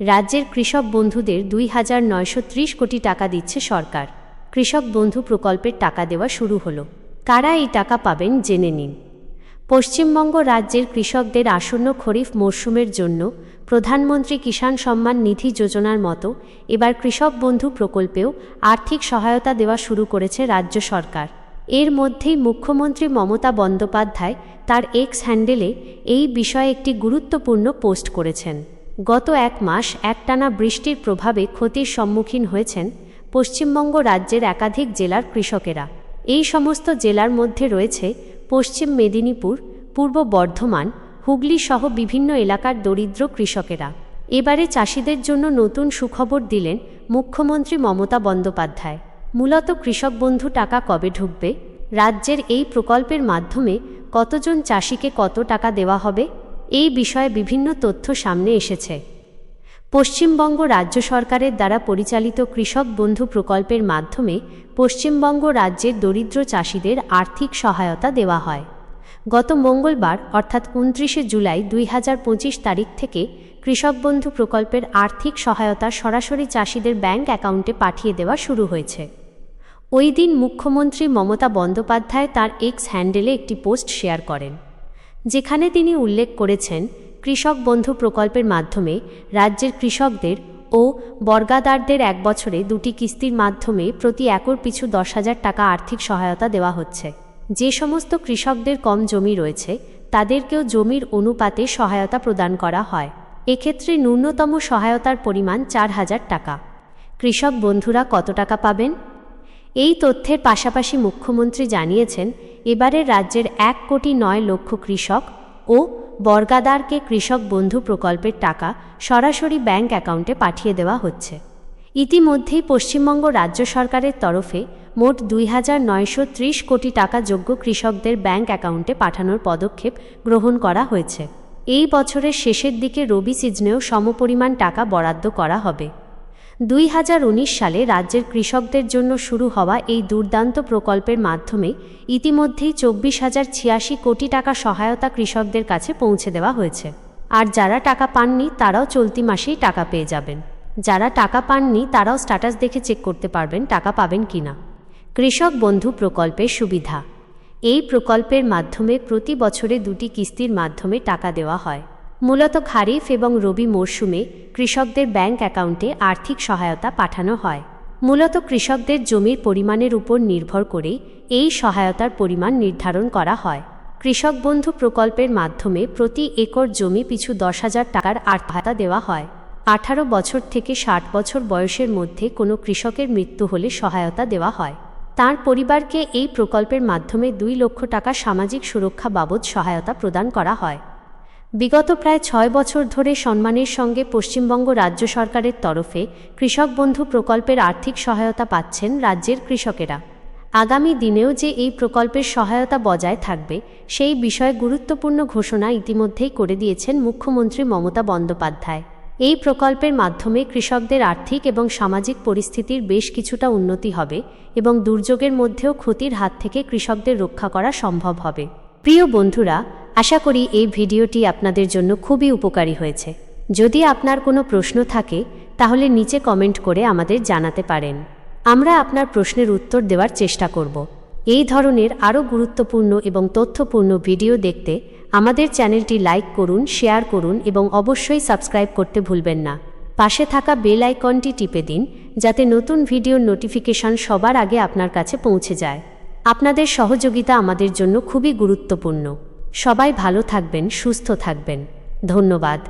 রাজ্যের কৃষক বন্ধুদের দুই হাজার নয়শো ত্রিশ কোটি টাকা দিচ্ছে সরকার। কৃষক বন্ধু প্রকল্পের টাকা দেওয়া শুরু হলো। কারা এই টাকা পাবেন জেনে নিন। পশ্চিমবঙ্গ রাজ্যের কৃষকদের আসন্ন খরিফ মরশুমের জন্য প্রধানমন্ত্রী কিষাণ সম্মান নিধি যোজনার মতো এবার কৃষক বন্ধু প্রকল্পেও আর্থিক সহায়তা দেওয়া শুরু করেছে রাজ্য সরকার। এর মধ্যেই মুখ্যমন্ত্রী মমতা বন্দ্যোপাধ্যায় তার এক্স হ্যান্ডেলে এই বিষয়ে একটি গুরুত্বপূর্ণ পোস্ট করেছেন। গত এক মাস একটানা বৃষ্টির প্রভাবে ক্ষতির সম্মুখীন হয়েছেন পশ্চিমবঙ্গ রাজ্যের একাধিক জেলার কৃষকেরা। এই সমস্ত জেলার মধ্যে রয়েছে পশ্চিম মেদিনীপুর, পূর্ব বর্ধমান, হুগলি সহ বিভিন্ন এলাকার দরিদ্র কৃষকেরা। এবারে চাষিদের জন্য নতুন সুখবর দিলেন মুখ্যমন্ত্রী মমতা বন্দ্যোপাধ্যায়। মূলত কৃষক বন্ধু টাকা কবে ঢুকবে? রাজ্যের এই প্রকল্পের মাধ্যমে কতজন চাষিকে কত টাকা দেওয়া হবে? এই বিষয়ে বিভিন্ন তথ্য সামনে এসেছে। পশ্চিমবঙ্গ রাজ্য সরকারের দ্বারা পরিচালিত কৃষক বন্ধু প্রকল্পের মাধ্যমে পশ্চিমবঙ্গ রাজ্যের দরিদ্র চাষিদের আর্থিক সহায়তা দেওয়া হয়। গত মঙ্গলবার, অর্থাৎ উনত্রিশে জুলাই দুই হাজার পঁচিশ তারিখ থেকে কৃষক বন্ধু প্রকল্পের আর্থিক সহায়তা সরাসরি চাষিদের ব্যাংক অ্যাকাউন্টে পাঠিয়ে দেওয়া শুরু হয়েছে। ওই দিন মুখ্যমন্ত্রী মমতা বন্দ্যোপাধ্যায় তার এক্স হ্যান্ডেলে একটি পোস্ট শেয়ার করেন। যেখানে তিনি উল্লেখ করেছেন, কৃষক বন্ধু প্রকল্পের মাধ্যমে রাজ্যের কৃষকদের ও বর্গাদারদের এক বছরে দুটি কিস্তির মাধ্যমে প্রতি একর পিছু দশ হাজার টাকা আর্থিক সহায়তা দেওয়া হচ্ছে। যে সমস্ত কৃষকদের কম জমি রয়েছে, তাদেরকেও জমির অনুপাতে সহায়তা প্রদান করা হয়। এক্ষেত্রে ন্যূনতম সহায়তার পরিমাণ চার হাজার টাকা। কৃষক বন্ধুরা কত টাকা পাবেন? এই তথ্যের পাশাপাশি মুখ্যমন্ত্রী জানিয়েছেন এবারে রাজ্যের এক কোটি নয় লক্ষ কৃষক ও বর্গাদারকে কৃষক বন্ধু প্রকল্পের টাকা সরাসরি ব্যাংক অ্যাকাউন্টে পাঠিয়ে দেওয়া হচ্ছে। ইতিমধ্যেই পশ্চিমবঙ্গ রাজ্য সরকারের তরফে মোট দুই হাজার নয়শো ত্রিশ কোটি টাকা যোগ্য কৃষকদের ব্যাংক অ্যাকাউন্টে পাঠানোর পদক্ষেপ গ্রহণ করা হয়েছে। এই বছরের শেষের দিকে রবি সিজনেও সমপরিমাণ টাকা বরাদ্দ করা হবে। দুই হাজার উনিশ সালে রাজ্যের কৃষকদের জন্য শুরু হওয়া এই দুর্দান্ত প্রকল্পের মাধ্যমে ইতিমধ্যেই চব্বিশ হাজার ছিয়াশি কোটি টাকা সহায়তা কৃষকদের কাছে পৌঁছে দেওয়া হয়েছে। আর যারা টাকা পাননি, তারাও চলতি মাসেই টাকা পেয়ে যাবেন। যারা টাকা পাননি, তারাও স্ট্যাটাস দেখে চেক করতে পারবেন টাকা পাবেন কিনা। কৃষক বন্ধু প্রকল্পের সুবিধা। এই প্রকল্পের মাধ্যমে প্রতি বছরে দুটি কিস্তির মাধ্যমে টাকা দেওয়া হয়। মূলত খারিফ এবং রবি মরশুমে কৃষকদের ব্যাংক অ্যাকাউন্টে আর্থিক সহায়তা পাঠানো হয়। মূলত কৃষকদের জমির পরিমাণের উপর নির্ভর করে এই সহায়তার পরিমাণ নির্ধারণ করা হয়। কৃষক বন্ধু প্রকল্পের মাধ্যমে প্রতি একর জমি পিছু দশ হাজার টাকার আর্থিকতা দেওয়া হয়। আঠারো বছর থেকে ষাট বছর বয়সের মধ্যে কোনো কৃষকের মৃত্যু হলে সহায়তা দেওয়া হয়। তার পরিবারকে এই প্রকল্পের মাধ্যমে দুই লক্ষ টাকা সামাজিক সুরক্ষা বাবদ সহায়তা প্রদান করা হয়। বিগত প্রায় ছয় বছর ধরে সম্মানের সঙ্গে পশ্চিমবঙ্গ রাজ্য সরকারের তরফে কৃষক বন্ধু প্রকল্পের আর্থিক সহায়তা পাচ্ছেন রাজ্যের কৃষকেরা। আগামী দিনেও যে এই প্রকল্পের সহায়তা বজায় থাকবে, সেই বিষয়ে গুরুত্বপূর্ণ ঘোষণা ইতিমধ্যেই করে দিয়েছেন মুখ্যমন্ত্রী মমতা বন্দ্যোপাধ্যায়। এই প্রকল্পের মাধ্যমে কৃষকদের আর্থিক এবং সামাজিক পরিস্থিতির বেশ কিছুটা উন্নতি হবে এবং দুর্যোগের মধ্যেও ক্ষতির হাত থেকে কৃষকদের রক্ষা করা সম্ভব হবে। প্রিয় বন্ধুরা, আশা করি এই ভিডিওটি আপনাদের জন্য খুবই উপকারী হয়েছে। যদি আপনার কোনো প্রশ্ন থাকে, তাহলে নিচে কমেন্ট করে আমাদের জানাতে পারেন। আমরা আপনার প্রশ্নের উত্তর দেওয়ার চেষ্টা করব। এই ধরনের আরও গুরুত্বপূর্ণ এবং তথ্যপূর্ণ ভিডিও দেখতে আমাদের চ্যানেলটি লাইক করুন, শেয়ার করুন এবং অবশ্যই সাবস্ক্রাইব করতে ভুলবেন না। পাশে থাকা বেল আইকনটি টিপে দিন, যাতে নতুন ভিডিওর নোটিফিকেশন সবার আগে আপনার কাছে পৌঁছে যায়। আপনাদের সহযোগিতা আমাদের জন্য খুবই গুরুত্বপূর্ণ। সবাই ভালো থাকবেন সুস্থ থাকবেন। ধন্যবাদ।